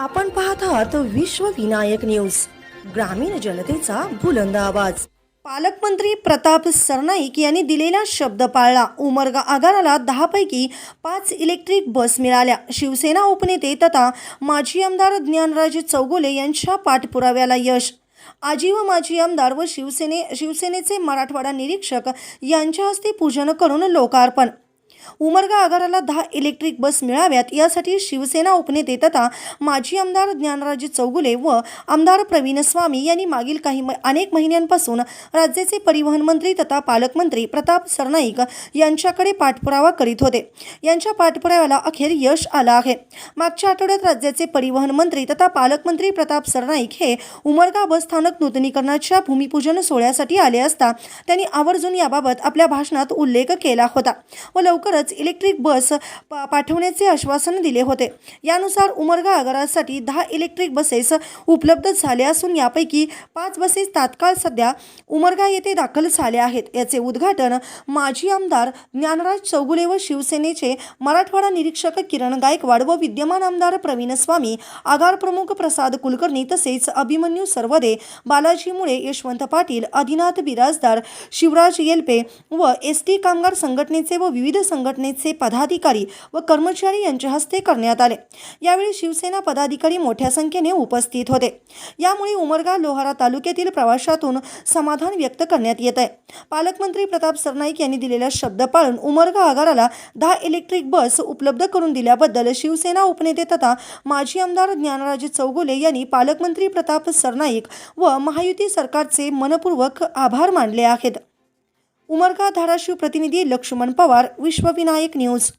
आपण पाहत आहात विश्व विनायक न्यूज ग्रामीण जनतेचा बुलंद आवाज. पालकमंत्री प्रताप सरनाईक यांनी दिलेला शब्द पाळला. उमरगा आगाराला दहापैकी पाच इलेक्ट्रिक बस मिळाल्या. शिवसेना उपनेते तथा माजी आमदार ज्ञानराज चौगुले यांच्या पाठपुराव्याला यश. आजी व माजी आमदार व शिवसेने शिवसेनेचे मराठवाडा निरीक्षक यांच्या हस्ते पूजन करून लोकार्पण. उमरगा आगाराला दहा इलेक्ट्रिक बस मिळाव्यात. यासाठी शिवसेना उपनेते तथा माजी आमदार ज्ञानराजे चौगुले व आमदार प्रवीण स्वामी यांनी मागील काही अनेक महिन्यांपासून राज्याचे परिवहन मंत्री तथा पालकमंत्री प्रताप सरनाईक यांच्याकडे पाठपुरावा करीत होते. यांच्या पाठपुराव्याला अखेर यश आलं आहे. मागच्या आठवड्यात राज्याचे परिवहन मंत्री तथा पालकमंत्री प्रताप सरनाईक हे उमरगा बस स्थानक नूतनीकरणाच्या भूमिपूजन सोहळ्यासाठी आले असता त्यांनी आवर्जून याबाबत आपल्या भाषणात उल्लेख केला होता व लवकर लवकरच इलेक्ट्रिक बस पा- पाठवण्याचे आश्वासन दिले होते. यानुसार उमरगा आगारासाठी दहा इलेक्ट्रिक बसेस उपलब्ध झाल्या असून यापैकी पाच बसेस तात्काळ सध्या उमरगा येथे दाखल झाल्या आहेत. याचे उद्घाटन माजी आमदार ज्ञानराज चौगुले व शिवसेनेचे मराठवाडा निरीक्षक किरण गायकवाड व विद्यमान आमदार प्रवीण स्वामी आगार प्रमुख प्रसाद कुलकर्णी तसेच अभिमन्यू सर्वदे बालाजी मुळे यशवंत पाटील आदिनाथ बिराजदार शिवराज येलपे व एस टी कामगार संघटनेचे व विविध संघटनेचे पदाधिकारी व कर्मचारी यांच्या हस्ते करण्यात आले. यावेळी शिवसेना पदाधिकारी मोठ्या संख्येने उपस्थित होते. यामुळे उमरगा लोहारा तालुक्यातील प्रवाशातून समाधान व्यक्त करण्यात येत आहे. पालकमंत्री प्रताप सरनाईक यांनी दिलेला शब्द पाळून उमरगा आगाराला दहा इलेक्ट्रिक बस उपलब्ध करून दिल्याबद्दल शिवसेना उपनेते तथा माजी आमदार ज्ञानराजे चौगुले यांनी पालकमंत्री प्रताप सरनाईक व महायुती सरकारचे मनपूर्वक आभार मानले आहेत. उमरगा धाराशिव प्रतिनिधी लक्ष्मण पवार विश्वविनायक न्यूज.